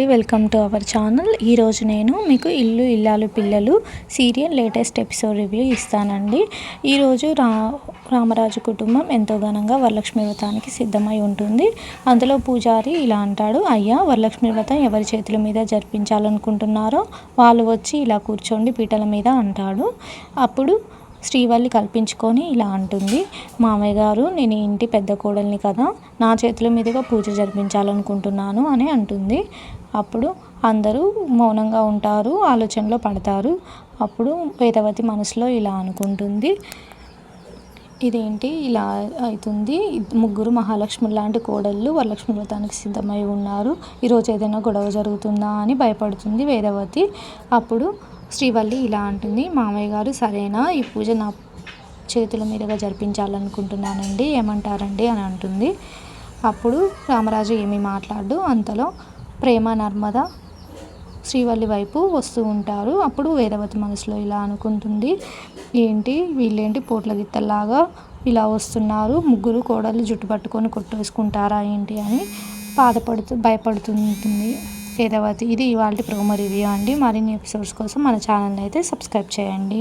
Welcome to our channel. ఈరోజు నేను మీకు ఇల్లు ఇల్లాలు పిల్లలు సీరియల్ లేటెస్ట్ ఎపిసోడ్ రివ్యూ ఇస్తానండి. ఈరోజు రా రామరాజు కుటుంబం ఎంతో ఘనంగా వరలక్ష్మి వ్రతానికి సిద్ధమై ఉంటుంది. అందులో పూజారి ఇలా అంటాడు అయ్యా వరలక్ష్మి వ్రతం ఎవరి చేతుల మీద జరిపించాలనుకుంటున్నారో వాళ్ళు వచ్చి ఇలా కూర్చోండి పీటల మీద అంటాడు. అప్పుడు శ్రీవల్లి కల్పించుకొని ఇలా అంటుంది. మామయ్య గారు నేను ఇంటి పెద్ద కోడల్ని కదా నా చేతుల మీదుగా పూజ జరిపించాలనుకుంటున్నాను అని అంటుంది. అప్పుడు అందరూ మౌనంగా ఉంటారు ఆలోచనలో పడతారు. అప్పుడు వేదవతి మనసులో ఇలా అనుకుంటుంది. ఇదేంటి? ఇలా అవుతుంది. ముగ్గురు మహాలక్ష్మి లాంటి కోడళ్ళు వరలక్ష్మి వ్రతానికి సిద్ధమై ఉన్నారు. ఈరోజు ఏదైనా గొడవ జరుగుతుందా? అని భయపడుతుంది వేదవతి. అప్పుడు శ్రీవల్లి ఇలా అంటుంది మామయ్య గారు సరేనా? ఈ పూజ నా చేతుల మీదుగా జరిపించాలనుకుంటున్నానండి ఏమంటారండి? అని అంటుంది. అప్పుడు రామరాజు ఏమీ మాట్లాడు అంతలో ప్రేమ నర్మద శ్రీవల్లి వైపు వస్తూ ఉంటారు. అప్పుడు వేదవతి మనసులో ఇలా అనుకుంటుంది ఏంటి? వీళ్ళేంటి పోట్ల గిత్తల్లాగా ఇలా వస్తున్నారు? ముగ్గురు కోడలు జుట్టు పట్టుకొని కొట్టేసుకుంటారా ఏంటి? అని బాధపడుతూ భయపడుతుంటుంది. వేదవతి ఇది ఇవాళ ప్రోమో రివ్యూ అండి మరిన్ని ఎపిసోడ్స్ కోసం మన ఛానల్ని అయితే సబ్స్క్రైబ్ చేయండి.